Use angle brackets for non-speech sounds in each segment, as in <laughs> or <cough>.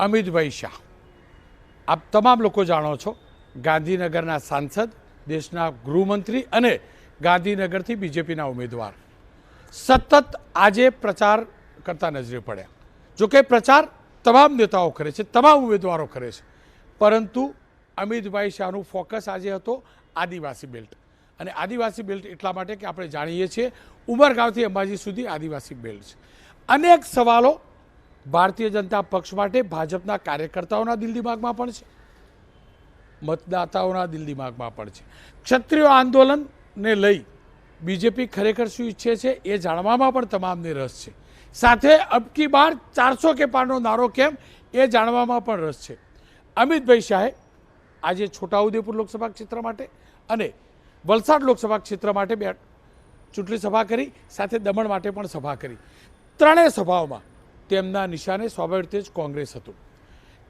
અમિતભાઈ શાહ. આપ તમામ લોકો જાણો છો, ગાંધીનગરના સાંસદ, દેશના ગૃહમંત્રી અને ગાંધીનગરથી બીજેપીના ઉમેદવાર. સતત આજે પ્રચાર કરતા નજરે પડ્યા. જોકે પ્રચાર તમામ નેતાઓ કરે છે, તમામ ઉમેદવારો કરે છે. પરંતુ અમિતભાઈ શાહનું ફોકસ આજે હતો આદિવાસી બેલ્ટ. અને આદિવાસી બેલ્ટ એટલા માટે કે આપણે જાણીએ છીએ, ઉમરગાંવથી અંબાજી સુધી આદિવાસી બેલ્ટ છે. અનેક સવાલો ભારતીય જનતા પક્ષ માટે ભાજપના કાર્યકર્તાઓના દિલ દિમાગમાં પણ છે. મતદાતાઓના દિલ દિમાગમાં પણ છે. ક્ષત્રિય આંદોલનને લઈ બીજેપી ખરેખર શું ઈચ્છે છે એ જાણવામાં પણ તમામને રસ છે. સાથે અબકી બાર ચારસો કે પારનો નારો કેમ એ જાણવામાં પણ રસ છે. અમિતભાઈ શાહે આજે છોટાઉદેપુર લોકસભા ક્ષેત્ર માટે અને વલસાડ લોકસભા ક્ષેત્ર માટે બે ચૂંટણી સભા કરી, સાથે દમણ માટે પણ સભા કરી. ત્રણેય સભાઓમાં તેમના નિશાને સ્વાભાવિક રીતે જ કોંગ્રેસ હતું.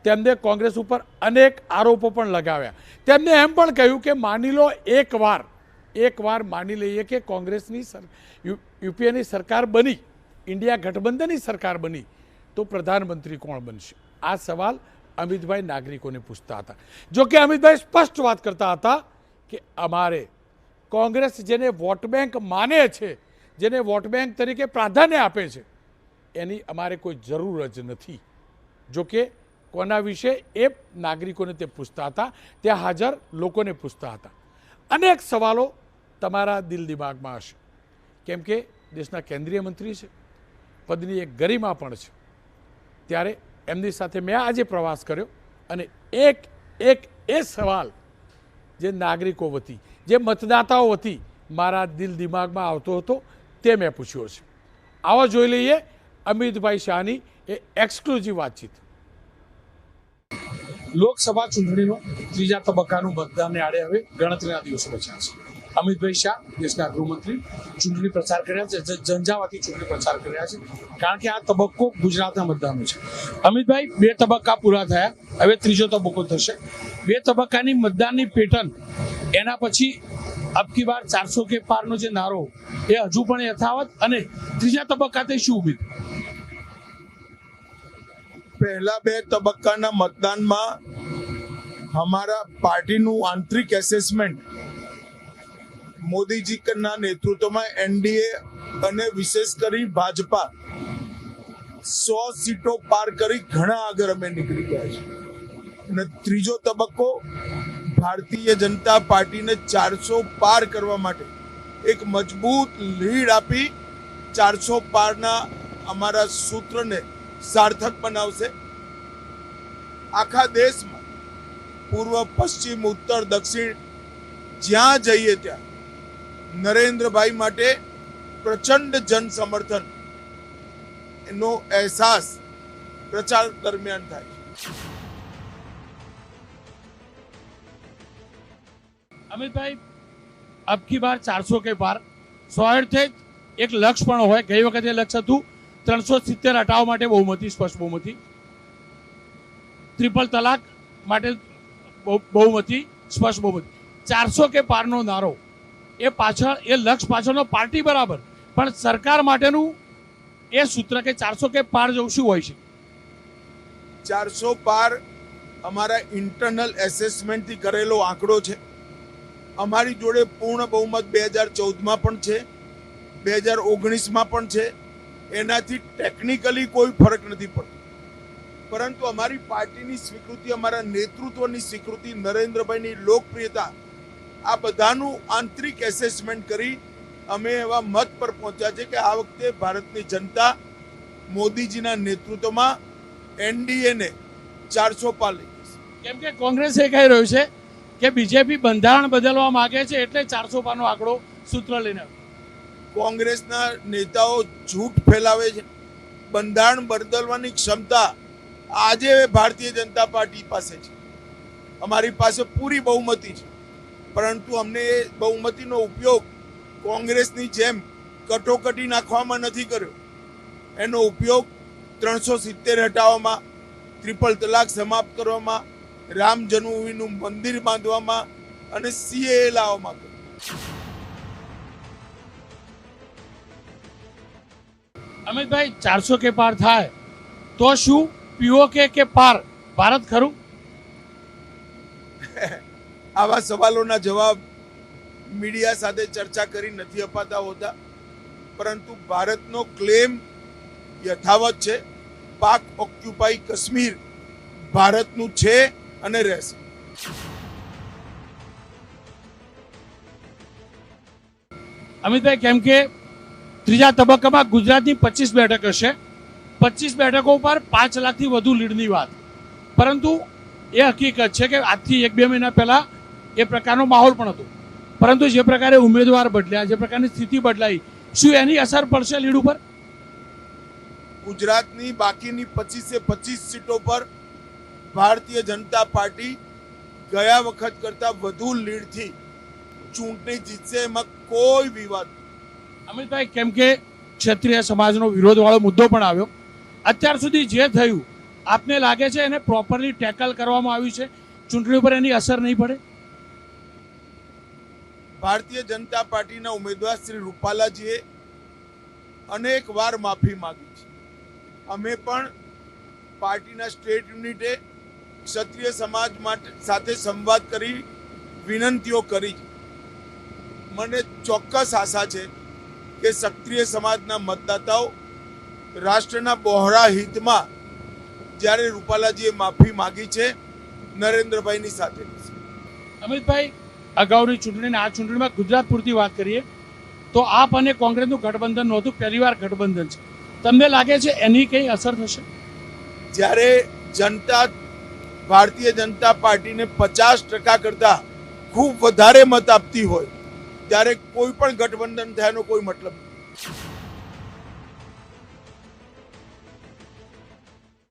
તેમને કોંગ્રેસ ઉપર અનેક આરોપો પણ લગાવ્યા. તેમને એમ પણ કહ્યું કે માની લો એકવાર એકવાર માની લઈએ કે કોંગ્રેસની યુપીએની સરકાર બની, ઇન્ડિયા ગઠબંધનની સરકાર બની, તો પ્રધાનમંત્રી કોણ બનશે? આ સવાલ અમિતભાઈ નાગરિકોને પૂછતા હતા. જો કે અમિતભાઈ સ્પષ્ટ વાત કરતા હતા કે અમારે કોંગ્રેસ જેને વોટ બેંક માને છે, જેને વોટ બેંક તરીકે પ્રાધાન્ય આપે છે એની અમારે કોઈ જરૂર જ નથી. જોકે કોના વિશે એ નાગરિકોને તે પૂછતા હતા, ત્યાં હાજર લોકોને પૂછતા હતા. અનેક સવાલો તમારા દિલ દિમાગમાં હશે. કેમ કે દેશના કેન્દ્રીય મંત્રી છે, પદની એક ગરિમા પણ છે. ત્યારે એમની સાથે મેં આજે પ્રવાસ કર્યો અને એક એક એ સવાલ જે નાગરિકો વતી, જે મતદાતાઓ વતી મારા દિલ દિમાગમાં આવતો હતો તે મેં પૂછ્યો છે. આવો જોઈ લઈએ અમિતભાઈ શાહની એ એક્સક્લુઝિવ વાતચીત. લોકસભા ચૂંટણીનો ત્રીજા તબક્કાનું મતદાનને આડે હવે ગણતરીના દિવસો બચ્યા છે. અમિતભાઈ શાહ દેશના ગૃહમંત્રી ચૂંટણી પ્રચાર કર્યા છે ઝંઝાવાથી ચૂંટણી પ્રચાર કર્યા છે, કારણ કે આ તબક્કો ગુજરાતના મતદાનનો છે. અમિતભાઈ બે તબક્કા પૂરા થયા, હવે ત્રીજો તબક્કો થશે. બે તબક્કાની મતદાનની પેટર્ન એના પછી અબકી બાર ચારસો કે પાર નો જે નારો, એ હજુ પણ યથાવત અને ત્રીજા તબક્કાતે શું ઊભી પહેલા બે તબક્કાના મતદાનમાં અમારા પાર્ટીનું આંતરિક એસેસમેન્ટ મોદીજીના નેતૃત્વમાં એનડીએ અને વિશેષ કરી ભાજપા સો સીટો પાર કરી ઘણા આગળ અમે નીકળી ગયા છે અને ત્રીજો તબક્કો ભારતીય જનતા પાર્ટીને ચારસો પાર કરવા માટે એક મજબૂત લીડ આપી ચારસો પારના અમારા સૂત્રને સાર્થક બનાવશે. આખા દેશમાં પૂર્વ, પશ્ચિમ, ઉત્તર, દક્ષિણ જ્યાં જઈએ ત્યાં નરેન્દ્રભાઈ માટે પ્રચંડ જન સમર્થન એનો અહેસાસ પ્રચાર દરમિયાન થાય છે. અમિતભાઈ અબકી બાર ચારસો કે પાર. સ્વાર્થે એક લક્ષ પણ હોય. ગઈ વખતે લક્ષ હતું. ત્રણસો સિત્તેર હટાવવા માટે બહુમતી સ્પષ્ટ બહુમતી ત્રિપલ તલાક માટે બહુ- બહુમતી સ્પષ્ટ બહુમતી ચારસો કે પારનો નારો. એ પાછળ, એ લક્ષ પાછળનો પાર્ટી બરાબર. પણ સરકાર માટેનું એ સૂત્ર કે ચારસો કે પાર જવું શું હોય છે. ચારસો પાર અમારા ઇન્ટરનલ એસેસમેન્ટથી કરેલો આંકડો છે. અમારી જોડે પૂર્ણ બહુમત બે હજાર ચૌદમાં પણ છે, બે હજાર ઓગણીસમાં પણ છે. એનાથી ટેકનિકલી કોઈ ફરક નથી પડતો. પરંતુ અમારી પાર્ટીની સ્વીકૃતિ, અમારા નેતૃત્વની સ્વીકૃતિ, નરેન્દ્રભાઈની લોકપ્રિયતા, આ બધાનું આંતરિક એસેસમેન્ટ કરી અમે એવા મત પર પહોંચ્યા છે કે આ વખતે ભારતની જનતા મોદીજીના નેતૃત્વમાં એનડીએને ચારસો પાર લઈ જશે. કેમ કે કોંગ્રેસ એ કહી રહ્યું છે? કે બીજેપી બંધારણ બદલવા માંગે છે એટલે ચારસો પાનો આંકડો સૂત્ર લઈને કોંગ્રેસના નેતાઓ જૂઠ ફેલાવે છે. બંધારણ બદલવાની ક્ષમતા આજે ભારતીય જનતા પાર્ટી પાસે છે. અમારી પાસે પૂરી બહુમતી છે. પરંતુ અમને એ બહુમતીનો ઉપયોગ કોંગ્રેસની જેમ કટોકટી નાખવામાં નથી કર્યો. એનો ઉપયોગ ત્રણસો સિત્તેર હટાવવામાં ટ્રિપલ તલાક સમાપ્ત કરવામાં રામ જન્મભૂમિનું મંદિર બાંધવામાં અને સીએ લાવવામાં અમિતભાઈ ચારસો કે પાર થાય તો શું? પીઓકે કે પાર? ભારત ખરું? <laughs> આવા સવાલોના જવાબ મીડિયા સાથે ચર્ચા કરી નથી અપાતા હોતા પરંતુ ભારતનો ક્લેમ યથાવત છે. પાક ઓક્યુપાઈ કાશ્મીર ભારતનું છે. અને રહેશે. અમિતભાઈ કેમ કે ત્રીજા તબક્કામાં ગુજરાતની પચીસ બેઠક હશે. પચીસ બેઠકો ઉપર પાંચ લાખથી વધુ લીડની વાત. પરંતુ એ હકીકત છે કે આજથી એક બે મહિના પહેલા એ પ્રકારનો માહોલ પણ હતો. પરંતુ જે પ્રકારે ઉમેદવાર બદલ્યા જે પ્રકારની સ્થિતિ બદલાઈ શું એની અસર પડશે લીડ ઉપર? ગુજરાતની બાકીની પચીસે પચીસ સીટો પર ભારતીય જનતા પાર્ટી ગયા વખત કરતા વધુ લીડથી ચૂંટણી જીતશે એમાં કોઈ વિવાદ. અમિતભાઈ કેમ કે ક્ષત્રિય સમાજનો વિરોધવાળો મુદ્દો પણ આવ્યો. અત્યાર સુધી જે થયું આપને લાગે છે એને પ્રોપરલી ટેકલ કરવામાં આવ્યું છે? ચૂંટણી ઉપર એની અસર નહીં પડે? ભારતીય જનતા પાર્ટીના ઉમેદવાર શ્રી રૂપાલાજીએ અનેક વાર માફી માગી છે. અમે પણ પાર્ટીના સ્ટેટ યુનિટે ક્ષત્રિય સમાજ માટે સાથે સંવાદ કરી વિનંતીઓ કરી. મને ચોક્કસ આશા છે કે ક્ષત્રિય સમાજના મતદાતાઓ રાષ્ટ્રના બહોળા હિતમાં જ્યારે રૂપાલાજીએ માફી માંગી છે નરેન્દ્રભાઈની સાથે. અમિતભાઈ અગાઉની ચૂંટણી આ ચૂંટણીમાં ગુજરાત પૂરતી વાત કરીએ તો આપ અને કોંગ્રેસનું ગઠબંધન નહોતું પહેલીવાર ગઠબંધન છે. તમને લાગે છે એની કઈ અસર થશે? જ્યારે જનતા ભારતીય જનતા પાર્ટીને પચાસ ટકા કરતા ખૂબ વધારે મત આપતી હોય ત્યારે કોઈ પણ ગઠબંધન થયાનો કોઈ મતલબ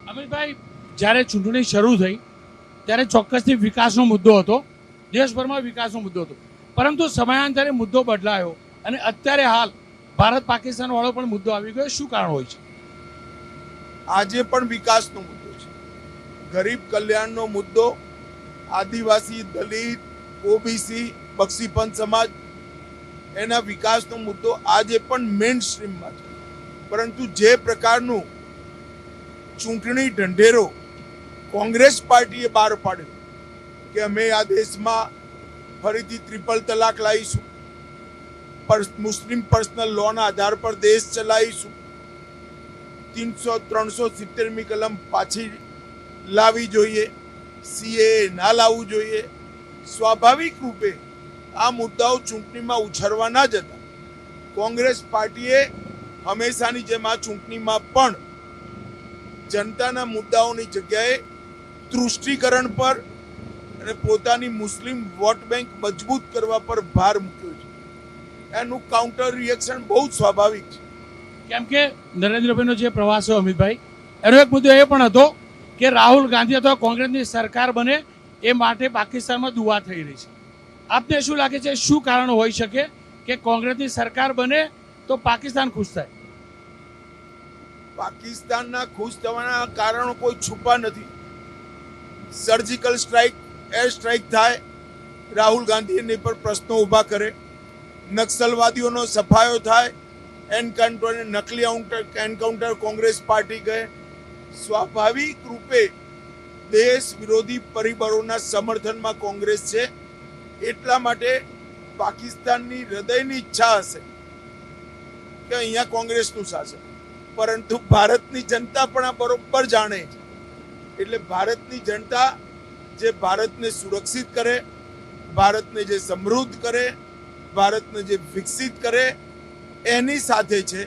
અમિતભાઈ જ્યારે ચૂંટણી શરૂ થઈ ત્યારે ચોક્કસથી વિકાસનો મુદ્દો હતો. દેશભરમાં વિકાસનો મુદ્દો હતો. પરંતુ સમયાંતરે મુદ્દો બદલાયો અને અત્યારે હાલ ભારત પાકિસ્તાન વાળો પણ મુદ્દો આવી ગયો. શું કારણ હોય છે? આજે પણ વિકાસનો મુદ્દો ગરીબ કલ્યાણનો મુદ્દો, આદિવાસી, દલિત, ઓબીસી બક્ષીપંથ સમાજ, એના વિકાસનો મુદ્દો આજે પણ મેઇન સ્ટ્રીમમાં છે. પરંતુ જે પ્રકારનું ચૂંટણી ઢંઢેરો કોંગ્રેસ પાર્ટીએ બહાર પાડ્યો, કે અમે આ દેશમાં ફરીથી ટ્રિપલ તલાક લાવીશું મુસ્લિમ પર્સનલ લોના આધાર પર દેશ ચલાવીશું તીનસો ત્રણસો સિત્તેરમી કલમ પાછી લાવવી જોઈએ, સીએ ના લાવવું જોઈએ. સ્વાભાવિક રૂપે આ મુદ્દાઓ ચૂંટણીમાં ઉછળવા ના જતા કોંગ્રેસ પાર્ટીએ હંમેશાની જેમ આ ચૂંટણીમાં પણ જનતાના મુદ્દાઓની જગ્યાએ તૃષ્ટિકરણ પર અને પોતાની મુસ્લિમ વોટ બેંક મજબૂત કરવા પર ભાર મૂક્યો છે. એનું કાઉન્ટર રિએક્શન બહુ જ સ્વાભાવિક છે. કેમ કે નરેન્દ્રભાઈનો જે પ્રવાસ છે અમિતભાઈ, એનો એક મુદ્દો એ પણ હતો કે રાહુલ ગાંધી અથવા કોંગ્રેસની સરકાર બને એ માટે પાકિસ્તાનમાં દુવા થઈ રહી છે. આપને શું લાગે છે? શું કારણ હોઈ શકે કે કોંગ્રેસની સરકાર બને તો પાકિસ્તાન ખુશ થાય? પાકિસ્તાનના ખુશ થવાના કારણો કોઈ છુપા નથી. સર્જિકલ સ્ટ્રાઇક એર સ્ટ્રાઇક થાય, રાહુલ ગાંધી એની પર પ્રશ્નો ઊભા કરે, નક્સલવાદીઓનો સફાયો થાય એન્કાઉન્ટર નકલી એન્કાઉન્ટર કોંગ્રેસ પાર્ટી કહે સ્વાભાવિક રૂપે દેશ વિરોધી પરિબળોના સમર્થનમાં કોંગ્રેસ છે. એટલા માટે પાકિસ્તાનની હૃદયની ઈચ્છા હશે કે અહીંયા કોંગ્રેસનું શાસન. પરંતુ ભારતની જનતા પણ આ બરોબર જાણે છે. એટલે ભારતની જનતા જે ભારતને સુરક્ષિત કરે, ભારતને જે સમૃદ્ધ કરે, ભારતને જે વિકસિત કરે, એની સાથે છે.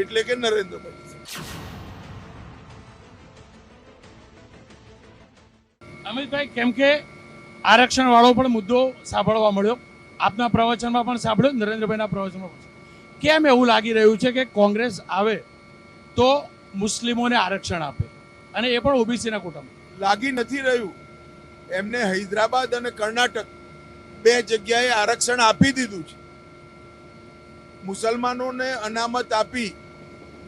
એટલે કે નરેન્દ્રભાઈ. છે. અમિતભાઈ, કેમ કે આરક્ષણ વાળો પણ મુદ્દો સાંભળવા મળ્યો. આપના પ્રવચનમાં પણ સાંભળ્યો, નરેન્દ્રભાઈના પ્રવચનમાં કેમ એવું લાગી રહ્યું છે કે કોંગ્રેસ આવે તો મુસ્લિમોને આરક્ષણ આપે? અને એ પણ ઓબીસીના કોટામાં. લાગી નથી રહ્યું. એમને હૈદરાબાદ અને કર્ણાટક બે જગ્યાએ આરક્ષણ આપી દીધું છે. મુસલમાનોને અનામત આપી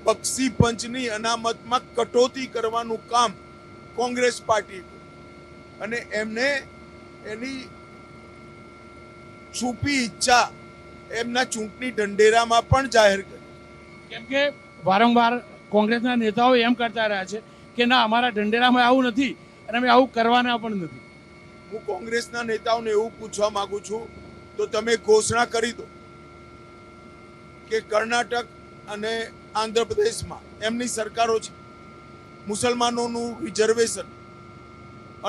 બક્ષી પંચની અનામતમાં કટોતી કરવાનું કામ કોંગ્રેસ પાર્ટી અને એમને એની છુપી ઈચ્છા એમના ચૂંટણી ઢંઢેરામાં પણ જાહેર કરી. કેમ કે વારંવાર કોંગ્રેસના નેતાઓ એમ કરતા રહ્યા છે કે ના અમારા ઢંઢેરામાં આવું નથી અને અમે આવું કરવાના પણ નથી. હું કોંગ્રેસના નેતાઓને એવું પૂછવા માંગુ છું તો તમે ઘોષણા કરી દો કે કર્ણાટક અને આંધ્રપ્રદેશમાં એમની સરકારો છે. મુસલમાનોનું રિઝર્વેશન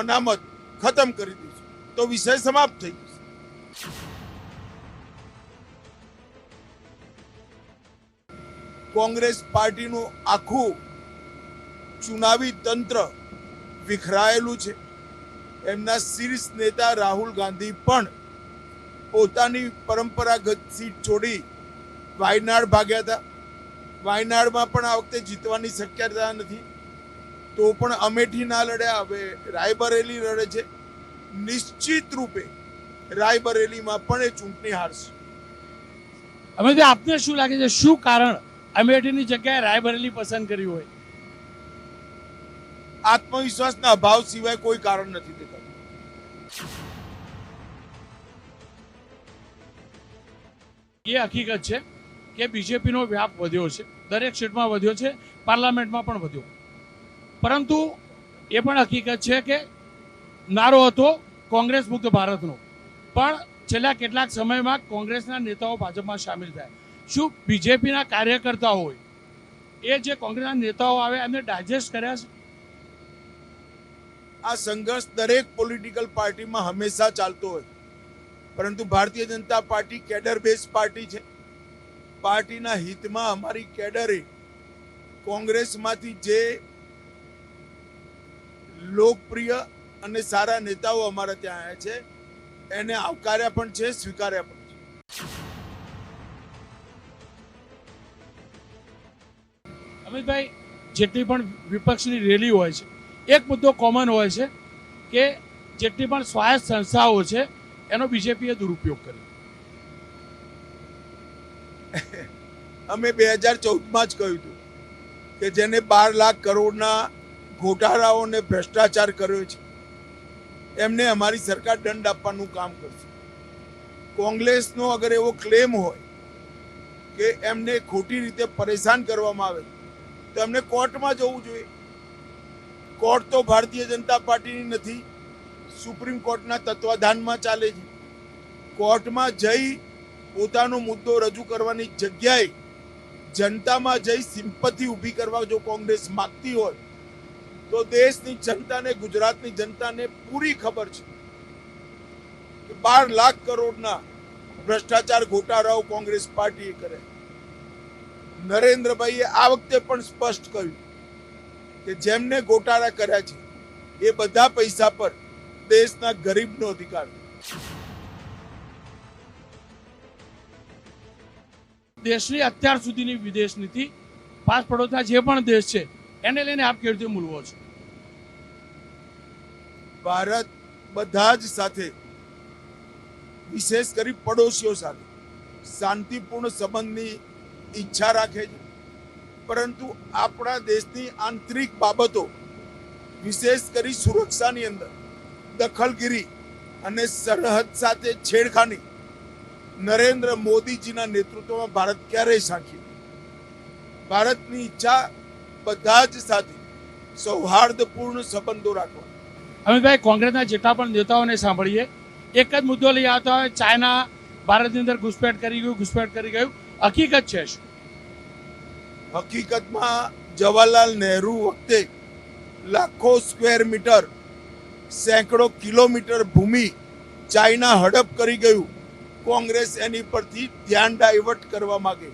અનામત ખતમ કરી દીધું તો વિષય સમાપ્ત થઈ જશે કોંગ્રેસ પાર્ટીનું આખું ચુનાવી તંત્ર વિખરાયેલું છે. એમના શીર્ષ નેતા રાહુલ ગાંધી પણ પોતાની પરંપરાગત સીટ છોડી વાયનાડ ભાગ્યા હતા. વાયનાડમાં પણ આ વખતે જીતવાની શક્યતા નથી. તો પણ અમેઠી ના લડ્યા હવે રાયબરેલી લડે છે. નિશ્ચિત રૂપે રાયબરેલીમાં પણ એ ચૂંટણી હારશે. અમે તો આપને શું લાગે છે? શું કારણ અમેઠીની જગ્યાએ રાયબરેલી પસંદ કરી હોય? આત્મવિશ્વાસના અભાવ સિવાય કોઈ કારણ નથી દેખાતું. એ હકીકત છે કે બીજેપીનો વ્યાપ વધ્યો છે. દરેક સીટમાં વધ્યો છે. પાર્લામેન્ટમાં પણ વધ્યો. પરંતુ એ પણ હકીકત છે કે નારો હતો કોંગ્રેસ મુક્ત ભારતનો. પણ છેલ્લા કેટલાક સમયમાં કોંગ્રેસના નેતાઓ ભાજપમાં સામેલ થયા. શું બીજેપીના કાર્યકર્તા હોય, એ જે કોંગ્રેસના નેતાઓ આવે એમને ડાયજેસ્ટ કર્યા છે? આ સંઘર્ષ દરેક પોલિટિકલ પાર્ટીમાં હંમેશા ચાલતો હોય. પરંતુ Bharatiya Janata Party cadre base party છે. પાર્ટીના હિતમાં અમારી કેડરે કોંગ્રેસમાંથી જે લોકપ્રિય અને સારા નેતાઓ અમારા ત્યાં આવ્યા છે. એને આવકાર્યા પણ છે સ્વીકાર્યા પણ છે. અમિતભાઈ જેટલી પણ વિપક્ષની રેલી હોય છે એક મુદ્દો કોમન હોય છે કે જેટલી પણ સ્વાયત્ત સંસ્થાઓ છે એનો બીજેપીએ દુરુપયોગ કર્યો અમે બે હજાર ચૌદમાં જ કહ્યું હતું કે જેને બાર લાખ કરોડના ઘોટાળાઓ અને ભ્રષ્ટાચાર કર્યો છે. એમને અમારી સરકાર દંડ આપવાનું કામ કરશે. કોંગ્રેસનો અગર એવો ક્લેમ હોય કે એમને ખોટી રીતે પરેશાન કરવામાં આવે, તો એમને કોર્ટમાં જવું જોઈએ. કોર્ટ તો ભારતીય જનતા પાર્ટીની નથી, સુપ્રીમ કોર્ટના તત્વાધાનમાં ચાલે છે. કોર્ટમાં જઈ પોતાનો મુદ્દો રજૂ કરવાની જગ્યાએ જનતામાં જઈ સિમ્પથી ઊભી કરવા જો કોંગ્રેસ માગતી હોય તો દેશની જનતાને, ગુજરાતની જનતાને પૂરી ખબર છે કે બાર લાખ કરોડના ભ્રષ્ટાચાર ઘોટાળાઓ કોંગ્રેસ પાર્ટીએ કરે નરેન્દ્રભાઈએ આ વખતે પણ સ્પષ્ટ કહ્યું કે જેમને ગોટાળા કર્યા છે, એ બધા પૈસા પર દેશના ગરીબનો અધિકાર દેશની અત્યાર સુધીની વિદેશ નીતિ પાંચ પડોશના જે પણ દેશ છે એને લઈને આપ કેવી રીતે મૂલવો છો. ભારત બધા જ સાથે, વિશેષ કરી પડોશીઓ સાથે શાંતિપૂર્ણ સંબંધની ઈચ્છા રાખે છે. પરંતુ આપણા દેશની આંતરિક બાબતો, વિશેષ કરી સુરક્ષાની અંદર દખલગીરી અને સરહદ સાથે છેડખાની નરેન્દ્ર મોદીજીના નેતૃત્વમાં ભારત ક્યારેય સાંખી ભારતની ઈચ્છા બધા જ સાથે સૌહાર્દપૂર્ણ સંબંધો રાખવા. અમિતભાઈ કોંગ્રેસના જેટલા પણ નેતાઓને સાંભળીએ એક જ મુદ્દો લઈ આવતા હોય ચાઇના ભારતની અંદર ઘુસપેઠ કરી ગયું ઘુસપેઠ કરી ગયું. હકીકત છે શું? હકીકતમાં જવાહરલાલ નહેરુ વખતે લાખો સ્ક્વેર મીટર સેંકડો કિલોમીટર ભૂમિ ચાઇના હડપ કરી ગયું. કોંગ્રેસ એની પરથી ધ્યાન ડાયવર્ટ કરવા માગે.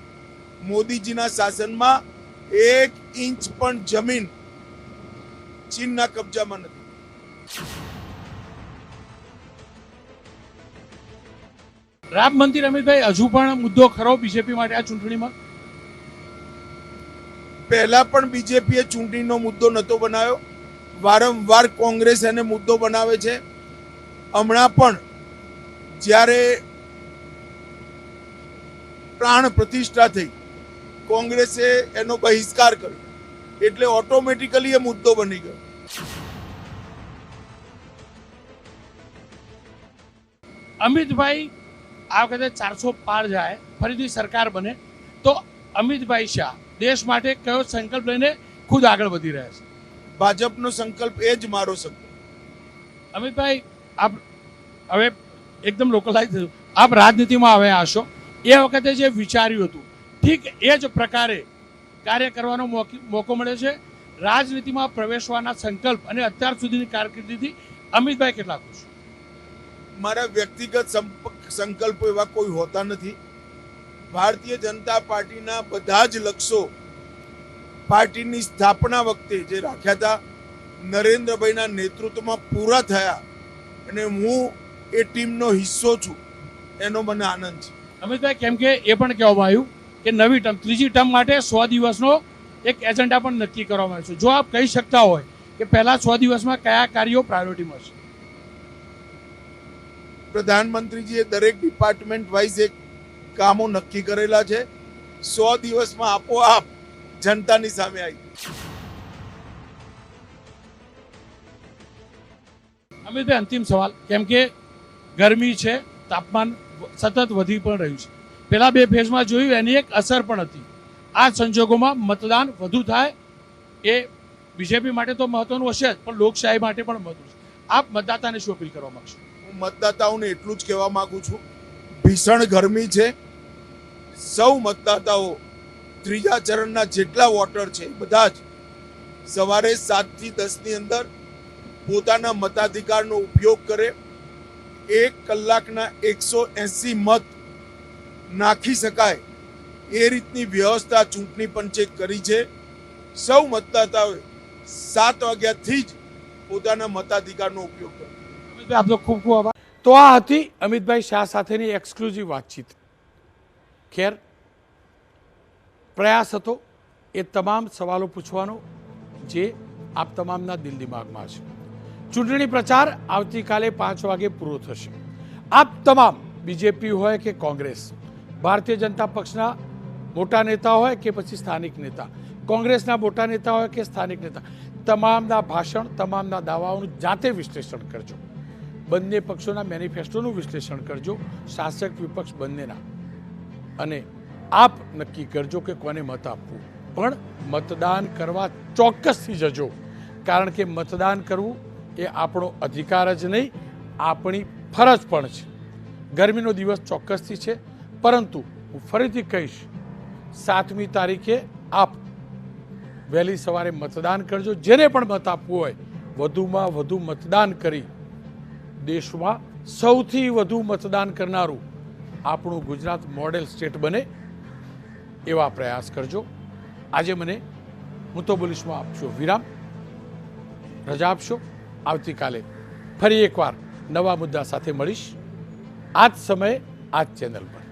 મોદીજીના શાસનમાં એક ઇંચ પણ જમીન ચીનના કબજામાં નથી. રામ મંદિર અમિતભાઈ હજુ પણ મુદ્દો ખરો બીજેપી માટે આ ચૂંટણીમાં? પહેલા પણ બીજેપીએ ચૂંટણીનો મુદ્દો નહોતો બનાવ્યો. વારંવાર કોંગ્રેસ એને મુદ્દો બનાવે છે. હમણાં પણ જ્યારે પ્રાણ પ્રતિષ્ઠા થઈ કોંગ્રેસે એનો બહિષ્કાર કર્યો. એટલે ઓટોમેટિકલી એ મુદ્દો બની ગયો. અમિતભાઈ આ વખતે ચારસો પાર જાય ફરીથી સરકાર બને. તો અમિતભાઈ શાહ દેશ માટે કયો સંકલ્પ લઈને ખુદ આગળ વધી રહ્યા છે? ભાજપનો સંકલ્પ એ જ મારો સંકલ્પ. અમિતભાઈ આપ હવે એકદમ લોકલાઇઝ થયું. આપ રાજનીતિમાં હવે હશો એ વખતે જે વિચાર્યું હતું ઠીક એ જ પ્રકારે કાર્ય કરવાનો મોકી- મોકો મળે છે. રાજનીતિમાં પ્રવેશવાના સંકલ્પ અને અત્યાર સુધીની કારકિર્દીથી અમિતભાઈ કેટલા ખુશ? મારા વ્યક્તિગત સંકલ્પો એવા કોઈ હોતા નથી. ભારતીય જનતા પાર્ટીના બધા જ લક્ષ્યો પાર્ટીની સ્થાપના વખતે જે રાખ્યા હતા નરેન્દ્રભાઈના નેતૃત્વમાં પૂરા થયા અને હું એ ટીમનો હિસ્સો છું. એનો મને આનંદ છે. અમિતભાઈ કેમ કે એ પણ કહેવામાં આવ્યું કે નવી ટર્મ ત્રીજી ટર્મ માટે સો દિવસનો એક એજન્ડા પણ નક્કી કરવામાં આવ્યો છે. જો આપ કહી શકતા હોય કે પહેલા સો દિવસમાં કયા કાર્યો પ્રાયોરિટીમાં છે પ્રધાનમંત્રીજીએ દરેક ડિપાર્ટમેન્ટ વાઇઝ એક કામો નક્કી કરેલા છે. સો દિવસમાં આપોઆપ જનતાની સામે આવી. અમિતભાઈ અંતિમ સવાલ. કેમ કે ગરમી છે તાપમાન સતત વધી પણ રહ્યું છે. પેલા બે ફેઝમાં જોયું, એની એક અસર પણ હતી. આ સંજોગોમાં મતદાન વધુ થાય એ બીજેપી માટે તો મહત્વનું હશે જ, પણ લોકશાહી માટે પણ મહત્વનું છે. આપ મતદાતાને શું અપીલ કરવા માગશો? હું મતદાતાઓને એટલું જ કહેવા માગું છું, ભીષણ ગરમી છે, સૌ મતદાતાઓ ત્રીજા ચરણના જેટલા વોટર છે બધા જ સવારે સાતથી દસની અંદર પોતાના મતાધિકારનો ઉપયોગ કરે, એક કલાકના એકસો એંસી મત નાખી શકાય. એ રીતની વ્યવસ્થા ચૂંટણી પંચે કરી છે. સૌ મતદાતાઓએ સાત વાગ્યાથી જ પોતાના મતાધિકારનો ઉપયોગ કર્યો. આપનો ખૂબ ખૂબ આભાર. તો આ હતી અમિતભાઈ શાહ સાથેની એક્સક્લુઝિવ વાતચીત. ખેર પ્રયાસ હતો એ તમામ સવાલો પૂછવાનો જે આપ તમામના દિલ દિમાગમાં છે. ચૂંટણી પ્રચાર આવતીકાલે પાંચ વાગે પૂરો થશે. આપ તમામ બીજેપી હોય કે કોંગ્રેસ ભારતીય જનતા પક્ષના મોટા નેતા હોય કે પછી સ્થાનિક નેતા. કોંગ્રેસના મોટા નેતા હોય કે સ્થાનિક નેતા. તમામના ભાષણ, તમામના દાવાઓનું જાતે વિશ્લેષણ કરજો. બંને પક્ષોના મેનિફેસ્ટોનું વિશ્લેષણ કરજો. શાસક વિપક્ષ બંનેના. અને આપ નક્કી કરજો કે કોને મત આપવું. પણ મતદાન કરવા ચોક્કસથી જજો. કારણ કે મતદાન કરવું એ આપણો અધિકાર જ નહીં, આપણી ફરજ પણ છે. ગરમીનો દિવસ ચોક્કસથી છે. પરંતુ હું ફરીથી કહીશ, સાતમી તારીખે આપ વહેલી સવારે મતદાન કરજો. જેને પણ મત આપવું હોય, વધુમાં વધુ મતદાન કરી દેશમાં સૌથી વધુ મતદાન કરનારું આપણું ગુજરાત મોડેલ સ્ટેટ બને એવા પ્રયાસ કરજો. આજે મને હું તો બોલીશમાં આપશો વિરામ, રજા આપશો. આવતીકાલે ફરી એકવાર નવા મુદ્દા સાથે મળીશ. આ જ સમયે આ જ ચેનલ પર.